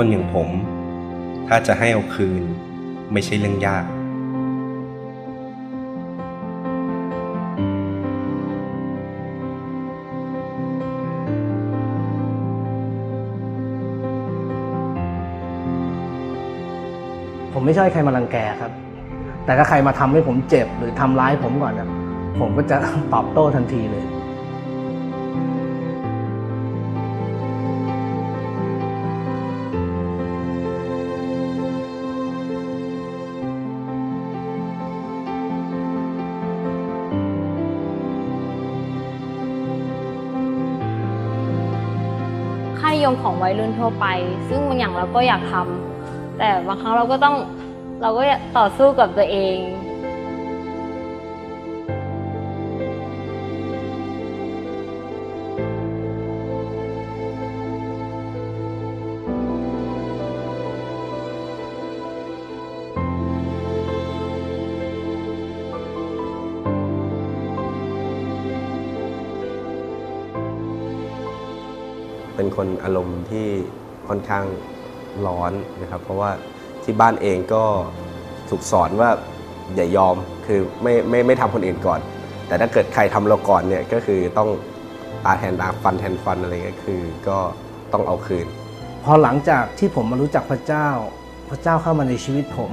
คนอย่างผม ถ้าจะให้เอาคืน ไม่ใช่เรื่องยาก ผมไม่ใช่ใครมารังแกครับ แต่ถ้าใครมาทำให้ผมเจ็บหรือทำร้ายผมก่อนนะผมก็จะตอบโต้ทันทีเลย ค่านิยมของวัยรุ่นทั่วไป ซึ่งบางอย่างเราก็อยากทำแต่บางครั้งเราก็ต้องเราก็ต่อสู้กับตัวเอง เป็นคนอารมณ์ที่ค่อนข้างร้อนนะครับ เพราะว่าที่บ้านเองก็ถูกสอนว่าอย่ายอมคือไม่ไม่ไม่ทำคนอื่นก่อน แต่ถ้าเกิดใครทำเราก่อนเนี่ยก็คือต้องตาแทนตาฟันแทนฟันอะไรเงี้ยคือก็ต้องเอาคืน พอหลังจากที่ผมมารู้จักพระเจ้า พระเจ้าเข้ามาในชีวิตผม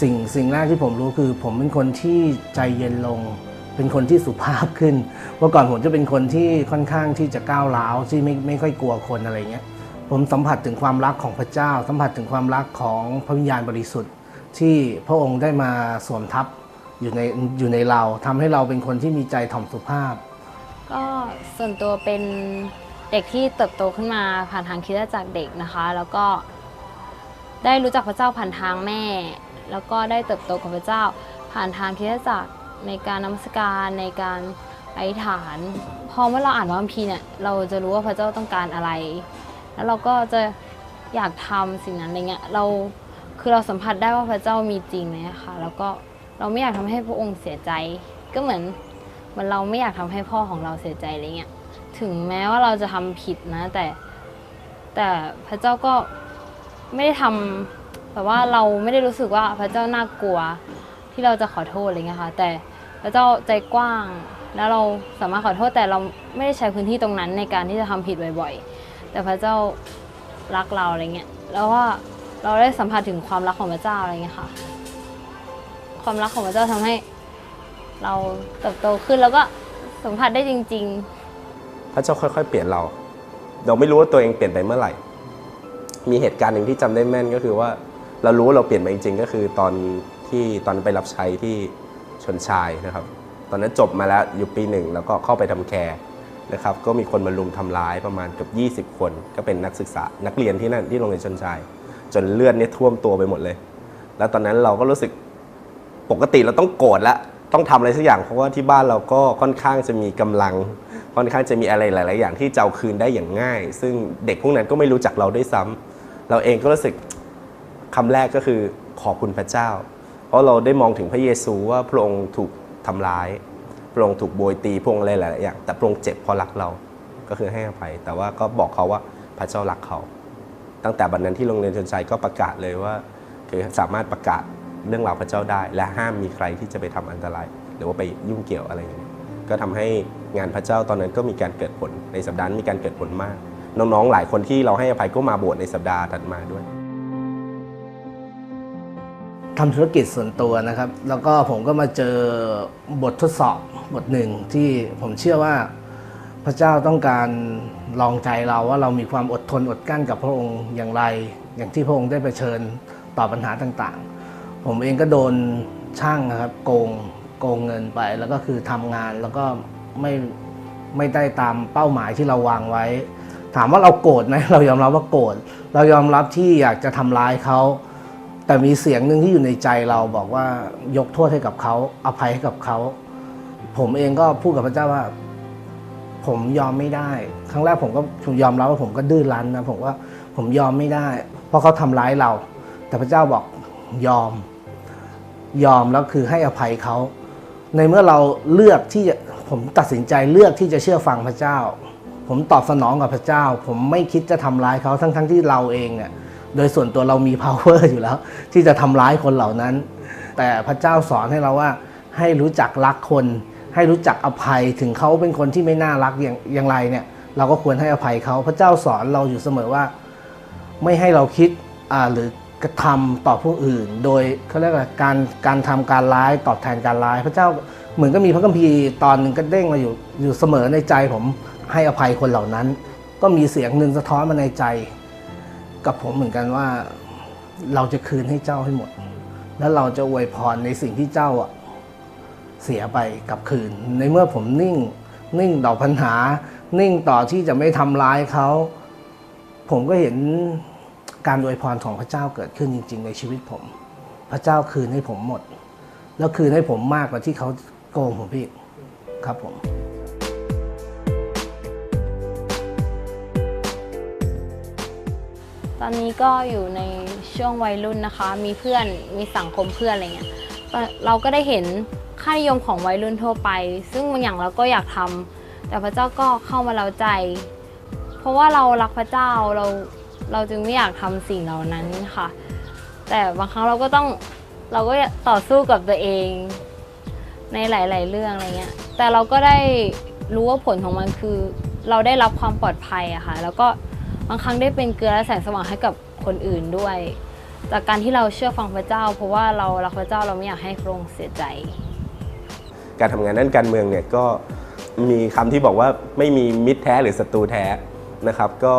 สิ่งสิ่งแรกที่ผมรู้คือ ผมเป็นคนที่ใจเย็นลง เป็นคนที่สุภาพขึ้น เมื่อก่อนผมจะเป็นคนที่ค่อนข้างที่จะก้าวร้าวที่ไม่ไม่ค่อยกลัวคนอะไรเงี้ย ผมสัมผัสถึงความรักของพระเจ้า สัมผัสถึงความรักของพระวิญญาณบริสุทธิ์ ที่พระองค์ได้มาสวมทับอยู่ในอยู่ในเราทำให้เราเป็นคนที่มีใจถ่อมสุภาพ ก็ส่วนตัวเป็นเด็กที่เติบโตขึ้นมาผ่านทางคิดจักเด็กนะคะ แล้วก็ได้รู้จักพระเจ้าผ่านทางแม่ แล้วก็ได้เติบโตกับพระเจ้าผ่านทางคิดจัก ในการนมัสการในการอธิษฐาน พอเมื่อเราอ่านพระคัมภีร์เนี่ยเราจะรู้ว่าพระเจ้าต้องการอะไร แล้วเราก็จะอยากทำสิ่งนั้นอะไรเงี้ยเราคือเราสัมผัสได้ว่าพระเจ้ามีจริงเลยค่ะแล้วก็เราไม่อยากทำให้พระองค์เสียใจ ก็เหมือนเหมันเราไม่อยากทำให้พ่อของเราเสียใจอะไรเงี้ยถึงแม้ว่าเราจะทำผิดนะ แต่แต่พระเจ้าก็ไม่ได้ทำแบบว่าเราไม่ได้รู้สึกว่าพระเจ้าน่ากลัวที่เราจะขอโทษอะไรเงี้ยค่ะแต่ พระเจ้าใจกว้าง แล้วเราสามารถขอโทษแต่เราไม่ได้ใช้พื้นที่ตรงนั้นในการที่จะทำผิดบ่อยๆ แต่พระเจ้ารักเราอะไรเงี้ย แล้วว่าเราได้สัมผัสถึงความรักของพระเจ้าอะไรเงี้ยค่ะ ความรักของพระเจ้าทำให้ เราเติบโตขึ้นแล้วก็สัมผัสได้จริง ๆ พระเจ้าค่อยๆ เปลี่ยนเรา เราไม่รู้ว่าตัวเองเปลี่ยนไปเมื่อไหร่ มีเหตุการณ์หนึ่งที่จำได้แม่นก็คือว่า เรารู้ว่าเราเปลี่ยนไปจริง ๆ ก็คือตอนที่ตอนไปรับใช้ที่ ชนชายนะครับ ตอนนั้นจบมาแล้วอยู่ปีหนึ่งแล้วก็เข้าไปทำแคร์นะครับก็มีคนมาลุมทำร้ายประมาณเกือบ20 คน ก็เป็นนักศึกษานักเรียนที่นั่นที่โรงเรียนชนชาย จนเลือดเนี่ยท่วมตัวไปหมดเลย แล้วตอนนั้นเราก็รู้สึกปกติเราต้องโกรธละต้องทำอะไรสักอย่างเพราะว่าที่บ้านเราก็ค่อนข้างจะมีกำลัง ค่อนข้างจะมีอะไรหลาย ๆ อย่างที่จะเอาคืนได้อย่างง่าย ซึ่งเด็กพวกนั้นก็ไม่รู้จักเราด้วยซ้ำเราเองก็รู้สึกคำแรกก็คือขอบคุณพระเจ้า ราะเราได้มองถึงพระเยซูว่าพระองค์ถูกทำร้าย พระองค์ถูกโบยตีพระองค์อะไรหลายอย่างแต่พระองค์เจ็บเพราะรักเราก็คือให้อภัย แต่ว่าก็บอกเขาว่าพระเจ้ารักเขา ตั้งแต่บัดนั้นที่โรงเรียนชนชัยก็ประกาศเลยว่า คือสามารถประกาศเรื่องราวพระเจ้าได้ และห้ามมีใครที่จะไปทำอันตราย หรือว่าไปยุ่งเกี่ยวอะไรอย่างนี้ก็ทำให้งานพระเจ้าตอนนั้นก็มีการเกิดผลในสัปดาห์มีการเกิดผลมาก น้องๆหลายคนที่เราให้อภัยก็มาโบสถ์ในสัปดาห์ถัดมาด้วย ทำธุรกิจส่วนตัวนะครับ แล้วก็ผมก็มาเจอบททดสอบบทหนึ่งที่ผมเชื่อว่าพระเจ้าต้องการลองใจเราว่าเรามีความอดทนอดกลั้นกับพระองค์อย่างไร อย่างที่พระองค์ได้เชิญต่อปัญหาต่างๆ ผมเองก็โดนช่างนะครับโกงโกงเงินไป แล้วก็คือทำงานแล้วก็ไม่ไม่ได้ตามเป้าหมายที่เราวางไว้ ถามว่าเราโกรธไหมเรายอมรับว่าโกรธเรายอมรับที่อยากจะทำร้ายเขา แต่มีเสียงหนึ่งที่อยู่ในใจเราบอกว่ายกโทษให้กับเขาอภัยให้กับเขา ผมเองก็พูดกับพระเจ้าว่า ผมยอมไม่ได้ ครั้งแรกผมก็ผมยอมรับว่าผมก็ดื้อรั้นนะผมว่าผมยอมไม่ได้ เพราะเขาทำร้ายเรา แต่พระเจ้าบอกยอม ยอมแล้วคือให้อภัยเขาในเมื่อเราเลือกที่จะผมตัดสินใจเลือกที่จะเชื่อฟังพระเจ้า ผมตอบสนองกับพระเจ้า ผมไม่คิดจะทำร้ายเขาทั้งๆที่เราเองเนี่ย โดยส่วนตัวเรามี power อยู่แล้ว ที่จะทำร้ายคนเหล่านั้น แต่พระเจ้าสอนให้เราว่าให้รู้จักรักคน ให้รู้จักอภัยถึงเขาเป็นคนที่ไม่น่ารักอย่างอย่างไรเนี่ย เราก็ควรให้อภัยเขาพระเจ้าสอนเราอยู่เสมอว่า ไม่ให้เราคิดหรือกระทำต่อผู้อื่น โดยเขาเรียกว่าการการทำการร้ายตอบแทนการร้าย พระเจ้าเหมือนก็มีพระคัมภีร์ตอนหนึ่งก็เด้งมาอยู่อยู่เสมอในใจผมให้อภัยคนเหล่านั้น ก็มีเสียงหนึ่งสะท้อนมาในใจ กับผมเหมือนกันว่า เราจะคืนให้เจ้าให้หมด แล้วเราจะอวยพรในสิ่งที่เจ้าอะเสียไปกับคืน ในเมื่อผมนิ่ง นิ่งต่อปัญหา นิ่งต่อที่จะไม่ทำร้ายเขา ผมก็เห็นการอวยพรของพระเจ้าเกิดขึ้นจริง ๆ ในชีวิตผม พระเจ้าคืนให้ผมหมด แล้วคืนให้ผมมากกว่าที่เขาโกงผมพี่ครับผม อนนี้ก็อยู่ในช่วงวัยรุ่นนะคะ มีเพื่อนมีสังคมเพื่อนอะไรเงี้ยเราก็ได้เห็นค่านิยมของวัยรุ่นทั่วไป ซึ่งบางอย่างเราก็อยากทำแต่พระเจ้าก็เข้ามาเราใจ เพราะว่าเรารักพระเจ้าเราเราจึงไม่อยากทำสิ่งเหล่านั้นค่ะ แต่บางครั้งเราก็ต้องเราก็ต่อสู้กับตัวเอง ในหลาย ๆ เรื่องอะไรเงี้ยแต่เราก็ได้รู้ว่าผลของมันคือ เราได้รับความปลอดภัยอะค่ะ แล้วก็ บางครั้งได้เป็นเกลือและแสงสว่างให้กับคนอื่นด้วย จากการที่เราเชื่อฟังพระเจ้า เพราะว่าเรารักพระเจ้าเราไม่อยากให้พระองค์เสียใจ การทำงานด้านการเมืองเนี่ยก็มีคำที่บอกว่าไม่มีมิตรแท้หรือศัตรูแท้นะครับ ก็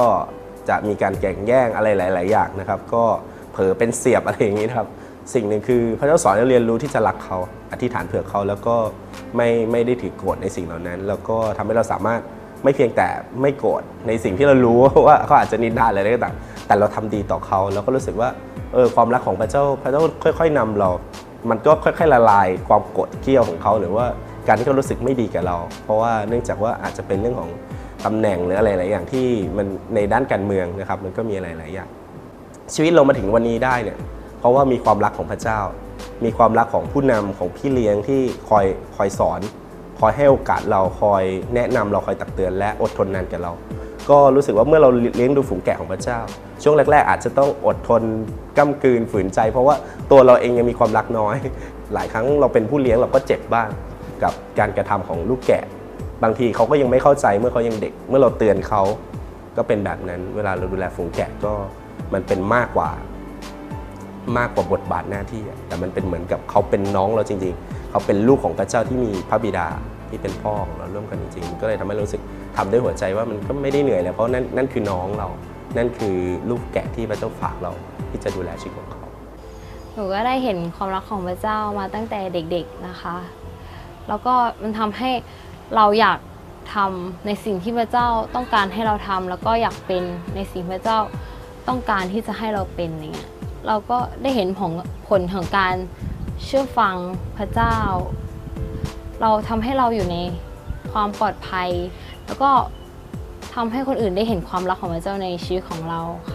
จะมีการแข่งแย่งอะไรหลาย ๆ อย่างนะครับ ก็เผลอเป็นเสียบอะไรอย่างนี้นะครับ สิ่งหนึ่งคือพระเจ้าสอนให้เรียนรู้ที่จะรักเขาอธิษฐานเผื่อเขาแล้วก็ไม่ไม่ได้ถือโกรธในสิ่งเหล่านั้น แล้วก็ทำให้เราสามารถ ไม่เพียงแต่ไม่โกรธในสิ่งที่เรารู้ว่าเขาอาจจะนินทาอะไรก็ตามแต่เราทำดีต่อเขาแล้วก็รู้สึกว่าเออความรักของพระเจ้าพระเจ้าค่อย ๆนำเรา มันก็ค่อย ๆ ละลายความโกรธเกรี้ยวของเขาหรือว่าการที่เขารู้สึกไม่ดีกับเรา เพราะว่าเนื่องจากว่าอาจจะเป็นเรื่องของตำแหน่งหรืออะไรหลายอย่างที่มันในด้านการเมืองนะครับมันก็มีอะไรหลายอย่างชีวิตเรามาถึงวันนี้ได้เนี่ยเพราะว่ามีความรักของพระเจ้า มีความรักของผู้นำของพี่เลี้ยงที่คอยคอยสอน คอยให้โอกาสเราคอยแนะนำเราคอยตักเตือนและอดทนนานกับเรา ก็รู้สึกว่าเมื่อเราเลี้ยงดูฝูงแกะของพระเจ้า ช่วงแรก ๆ อาจจะต้องอดทนก้ากลืนฝืนใจ เพราะว่าตัวเราเองยังมีความรักน้อย หลายครั้งเราเป็นผู้เลี้ยงเราก็เจ็บบ้างกับการกระทำของลูกแกะ บางทีเขาก็ยังไม่เข้าใจเมื่อเขายังเด็ก เมื่อเราเตือนเขาก็เป็นแบบนั้น เวลาเราดูแลฝูงแกะก็มันเป็นมากกว่ามากกว่าบทบาทหน้าที่ แต่มันเป็นเหมือนกับเขาเป็นน้องเราจริงๆ เขาเป็นลูกของพระเจ้าที่มีพระบิดาที่เป็นพ่อของเราร่วมกันจริงๆ ก็เลยทำให้รู้สึกทำด้วยหัวใจว่ามันก็ไม่ได้เหนื่อยแล้วเพราะนั่นนั่นคือน้องเรา นั่นคือลูกแกะที่พระเจ้าฝากเราที่จะดูแลชีวิตของเขา หนูก็ได้เห็นความรักของพระเจ้ามาตั้งแต่เด็กๆนะคะ แล้วก็มันทำให้เราอยากทำในสิ่งที่พระเจ้าต้องการให้เราทำแล้วก็อยากเป็นในสิ่งพระเจ้าต้องการที่จะให้เราเป็นอย่างเงี้ยเราก็ได้เห็นผลผลของการ เชื่อฟังพระเจ้า เราทำให้เราอยู่ในความปลอดภัย แล้วก็ทำให้คนอื่นได้เห็นความรักของพระเจ้าในชีวิตของเราค่ะ